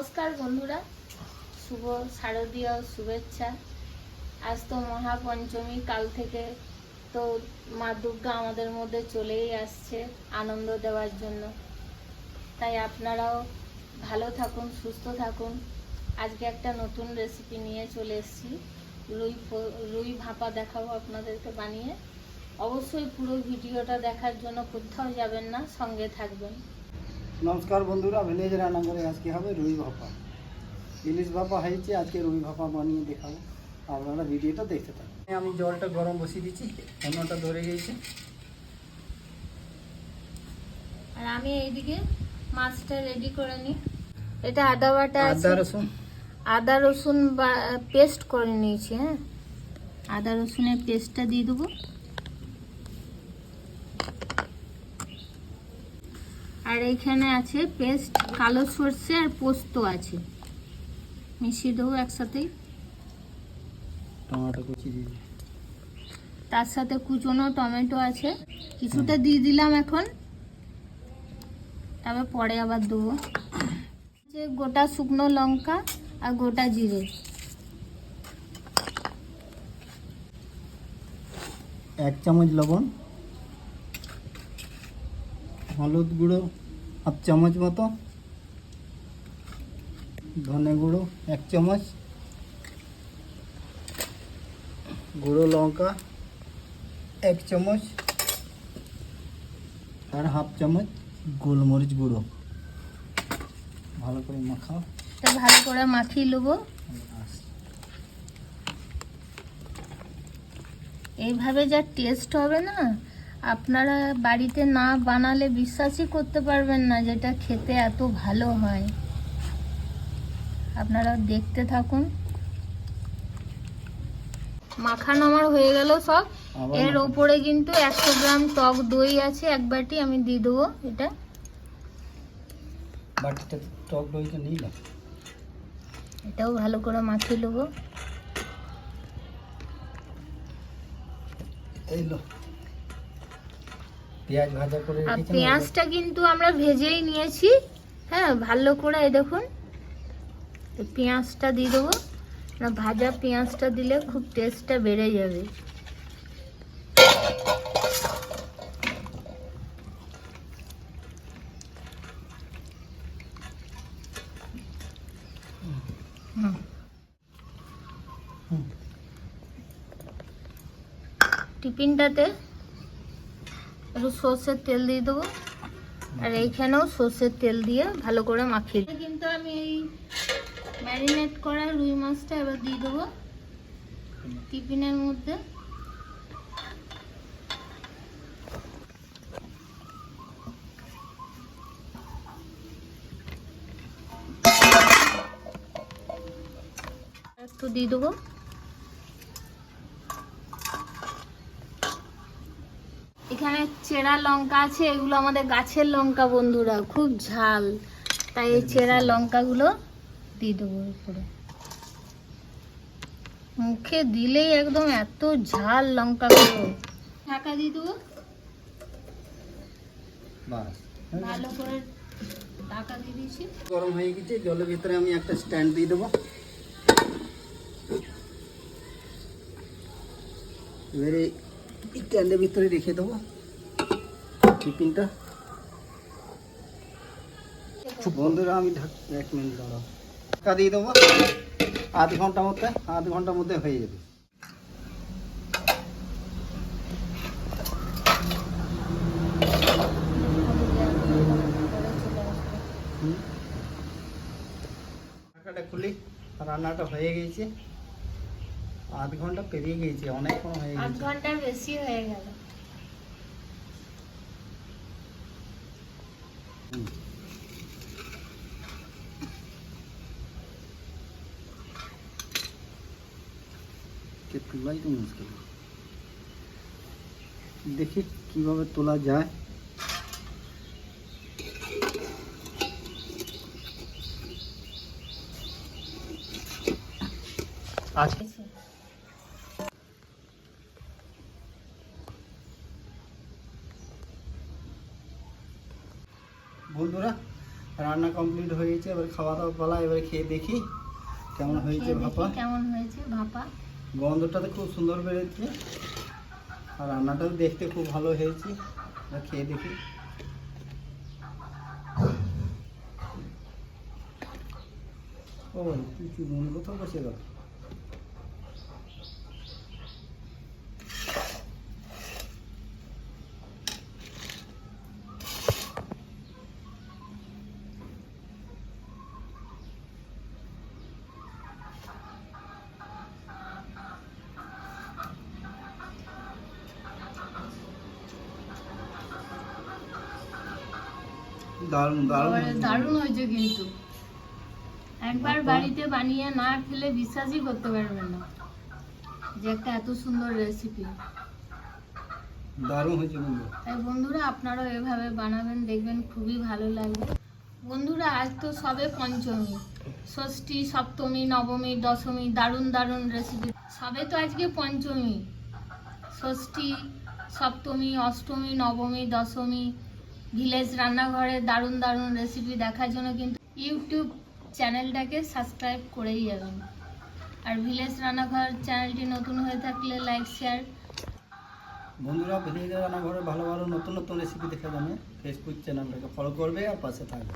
নমস্কার বন্ধুরা। শুভ শারদীয় শুভেচ্ছা। আজ তো মহাপঞ্চমী, কাল থেকে তো মা দুর্গা আমাদের মধ্যে চলেই আসছে আনন্দ দেওয়ার জন্য। তাই আপনারাও ভালো থাকুন, সুস্থ থাকুন। আজকে একটা নতুন রেসিপি নিয়ে চলে এসেছি। রুই রুই ভাপা দেখাবো আপনাদেরকে বানিয়ে। অবশ্যই পুরো ভিডিওটা দেখার জন্য কোথাও যাবেন না, সঙ্গে থাকবেন। নমস্কার বন্ধুরা ভিলেজ রান্না করে আজকে হবে রুই ভাপা। ইলিশ ভাপা হয়েছে আজকে রুই ভাপা বানিয়ে দেখাবো। আপনারা ভিডিওটা দেখতে থাকুন। আমি জলটা গরম বসিয়ে দিচ্ছি অন্যটা ধরে গিয়েছে আর আমি এইদিকে মাছটা রেডি করে নিই। এটা আদা বাটা আদা রসুন। আদা রসুন পেস্ট করে নিয়েছি হ্যাঁ। আদা রসুনের পেস্টটা দিয়ে দেবো। আর এইখানে আছে পেস্ট কালো সর্ষে আর পোস্ত আছে। মিশিয়ে দেবো একসাথেই। টমেটো কুচি দিয়ে তার সাথে কুচনো টমেটো আছে। কিছুটা দিয়ে দিলাম এখন। তারপর পরে আবার দেবো। যে গোটা শুকনো লঙ্কা আর গোটা জিরে। এক চামচ লবণ। হলুদ গুঁড়ো, হাফ চামচ মতো, ধনে গুঁড়ো, এক চামচ, গুঁড়ো লঙ্কা, এক চামচ আর হাফ চামচ গোলমরিচ গুঁড়ো। ভালো করে মাখাও। এটা ভালো করে মাখিয়ে নেব। এইভাবে যা টেস্ট হবে না আপনারা বাড়িতে না বানালে বিশ্বাসই করতে পারবেন না যেটা খেতে এত ভালো হয়। আপনারা দেখতে থাকুন। মাখানো আমার হয়ে গেল সব। এর। ওপরে কিন্তু একশো গ্রাম টক দই আছে এক বাটি আমি দিয়ে দেবো এটা। বাটিটা টক দইটা নিলাম এটাও ভালো করে মাখিয়ে নেব। এই পেঁয়াজ ভাজা করে আর রেখেছিলাম পেঁয়াজটা কিন্তু আমরা ভেজেই নিয়েছি। হ্যাঁ ভালো করে এই দেখুন। পেঁয়াজটা দিয়ে দেবো। না ভাজা পেঁয়াজটা দিলে খুব টেস্টটা বেড়ে যাবে। টিফিনটাতে একটু সর্ষের তেল দিয়ে দেবো। আর এইখানেও সর্ষের তেল দিয়ে ভালো করে মাখিয়ে দেবো। কিন্তু আমি এই ম্যারিনেট করা রুই মাছটা এবার দিয়ে দেবো টিফিনের মধ্যে। একটু দিয়ে দেবো। এখানে চেরা লঙ্কা আছে এগুলো আমাদের গাছের লঙ্কা বন্ধুরা খুব ঝাল। তাই এই চেরা লঙ্কাগুলো দিয়ে দেবো উপরে। মুখে দিলেই একদম এত ঝাল লঙ্কাগুলো। ঢাকা দিয়ে দেবো। ভালো করে ঢাকা দিয়ে দিয়েছি গরম হয়ে গেছে জলের ভিতরে আমি একটা স্ট্যান্ড দিয়ে দেবো। এবারে স্ট্যান্ডের ভিতরে রেখে দেবো। টিফিনটা বন্ধুরা আমি এক মিনিট দাঁড়াও। ঢাকা দিয়ে দেবো। আধ ঘণ্টার মধ্যে আধ ঘণ্টার মধ্যে হয়ে যাবে। ঢাকাটা খুলি রান্নাটা হয়ে গেছে। আধ ঘণ্টা পেরিয়ে গেছে অনেকক্ষণ হয়ে আধ গেছে ঘণ্টার বেশি হয়ে গেল হুম। কে তোলাই তো মুশকিল দেখি কীভাবে তোলা যায় আচ্ছা বন্ধুরা রান্না কমপ্লিট হয়ে গেছে এবার খাওয়া দাওয়া পালা এবার খেয়ে দেখি কেমন হয়েছে ভাপা। কেমন হয়েছে ভাপা। গন্ধটা তো খুব সুন্দর বেরোচ্ছে। আর রান্নাটাও দেখতে খুব ভালো হয়েছে। এবার খেয়ে দেখি। ও কি মনে কোথাও বসে গেল। দারুণ দারুণ। দারুণ হয়েছে কিন্তু। একবার বাড়িতে বানিয়ে না খেলে বিশ্বাসই করতে পারবেন না। যে একটা এত সুন্দর রেসিপি দারুণ হয়েছে বন্ধু। তাই বন্ধুরা আপনারাও এভাবে বানাবেন দেখবেন খুবই ভালো লাগবে। বন্ধুরা আজ তো সবে পঞ্চমী। ষষ্ঠী সপ্তমী নবমী দশমী দারুণ দারুণ রেসিপি সবে তো আজকে পঞ্চমী। ষষ্ঠী সপ্তমী অষ্টমী নবমী দশমী ভিলেজ রান্নাঘরে দারুণ দারুণ রেসিপি দেখার জন্য কিন্তু ইউটিউব চ্যানেলটাকে সাবস্ক্রাইব করেই যাবেন। আর ভিলেজ রান্নাঘর চ্যানেলটি নতুন হয়ে থাকলে লাইক শেয়ার বন্ধুরা, ভিলেজ রান্নাঘরে ভালো ভালো নতুন নতুন রেসিপি দেখা যাবে ফেসবুক চ্যানেলটাকে ফলো করবে আর পাশে থাকবে।